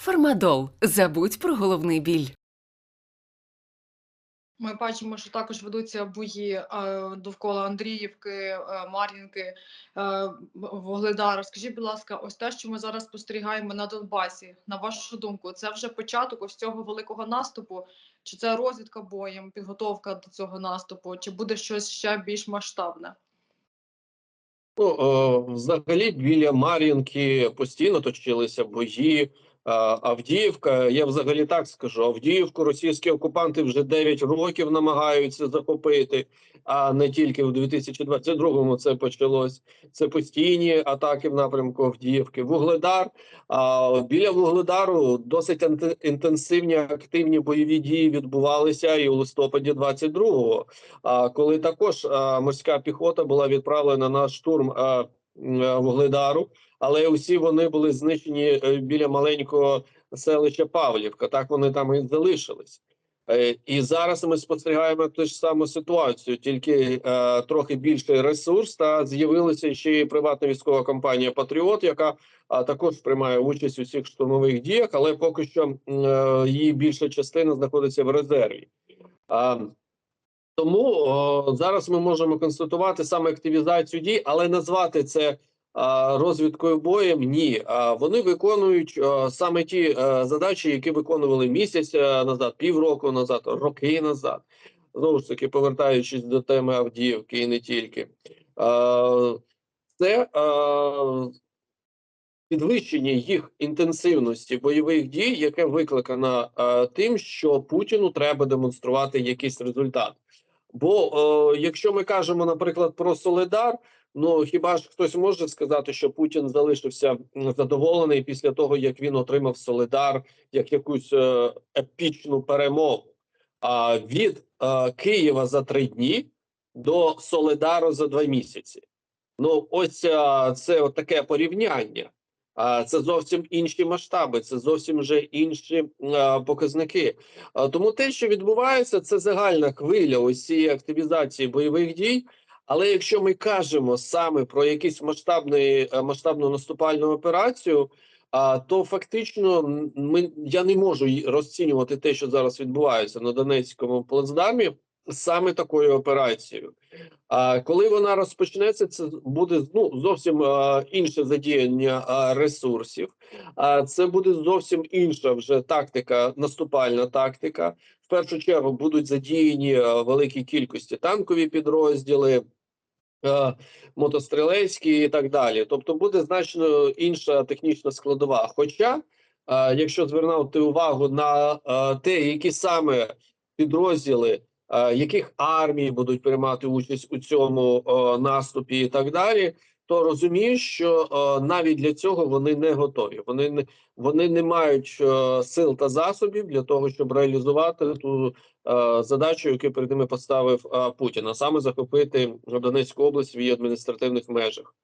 Фармадол. Забудь про головний біль. Ми бачимо, що також ведуться бої е, довкола Андріївки, е, Мар'їнки, е, Скажіть, будь ласка, ось те, що ми зараз спостерігаємо на Донбасі, на вашу думку, це вже початок ось цього великого наступу? Чи це розвідка боєм, підготовка до цього наступу, чи буде щось ще більш масштабне? Ну, о, взагалі біля Мар'їнки постійно точилися бої. Авдіївка, я взагалі так скажу, Авдіївку російські окупанти вже 9 років намагаються захопити, а не тільки в 2022-му це почалось. Це постійні атаки в напрямку Авдіївки. Вугледар, а, біля Вугледару досить інтенсивні активні бойові дії відбувалися і у листопаді 22-го, а, коли також морська піхота була відправлена на штурм Вугледару, але усі вони були знищені е, біля маленького селища Павлівка. Так вони там і залишились. Е, І зараз ми спостерігаємо ту ж саму ситуацію, тільки е, трохи більший ресурс. Та з'явилася ще й приватна військова компанія Патріот, яка а, також приймає участь у всіх штурмових діях, але поки що е, її більша частина знаходиться в резерві. А, тому о, зараз ми можемо констатувати саме активізацію дій, але назвати це а, розвідкою боєм ні. А, вони виконують а, саме ті а, задачі, які виконували місяць а, назад, півроку назад, роки назад. Знову ж таки, повертаючись до теми Авдіївки і не тільки. А, це а, підвищення їх інтенсивності бойових дій, яке викликано а, тим, що Путіну треба демонструвати якийсь результат. Бо е, якщо ми кажемо, наприклад, про Солидар, ну хіба ж хтось може сказати, що Путін залишився задоволений після того, як він отримав Солидар як якусь е, епічну перемогу? А від е, Києва за три дні до Солидару за два місяці. Ну, ось е, це от таке порівняння. Це зовсім інші масштаби, це зовсім вже інші показники. Тому те, що відбувається, це загальна хвиля ось цієї активізації бойових дій. Але якщо ми кажемо саме про якусь масштабний, е, масштабну наступальну операцію, то фактично ми, я не можу розцінювати те, що зараз відбувається на Донецькому плацдармі, саме такою операцією. А коли вона розпочнеться, це буде ну зовсім е, інше задіяння е, ресурсів. А це буде зовсім інша вже тактика, наступальна тактика. В першу чергу будуть задіяні великій кількості танкові підрозділи. Мотострілецькі і так далі, тобто буде значно інша технічна складова. Хоча, якщо звернути увагу на те, які саме підрозділи, яких армій будуть приймати участь у цьому е, наступі, і так далі, то розумієш, що е, навіть для цього вони не готові. Вони не вони не мають е, сил та засобів для того, щоб реалізувати ту е, задачу, яку перед ними поставив е, Путін, а саме захопити Донецьку область в її адміністративних межах.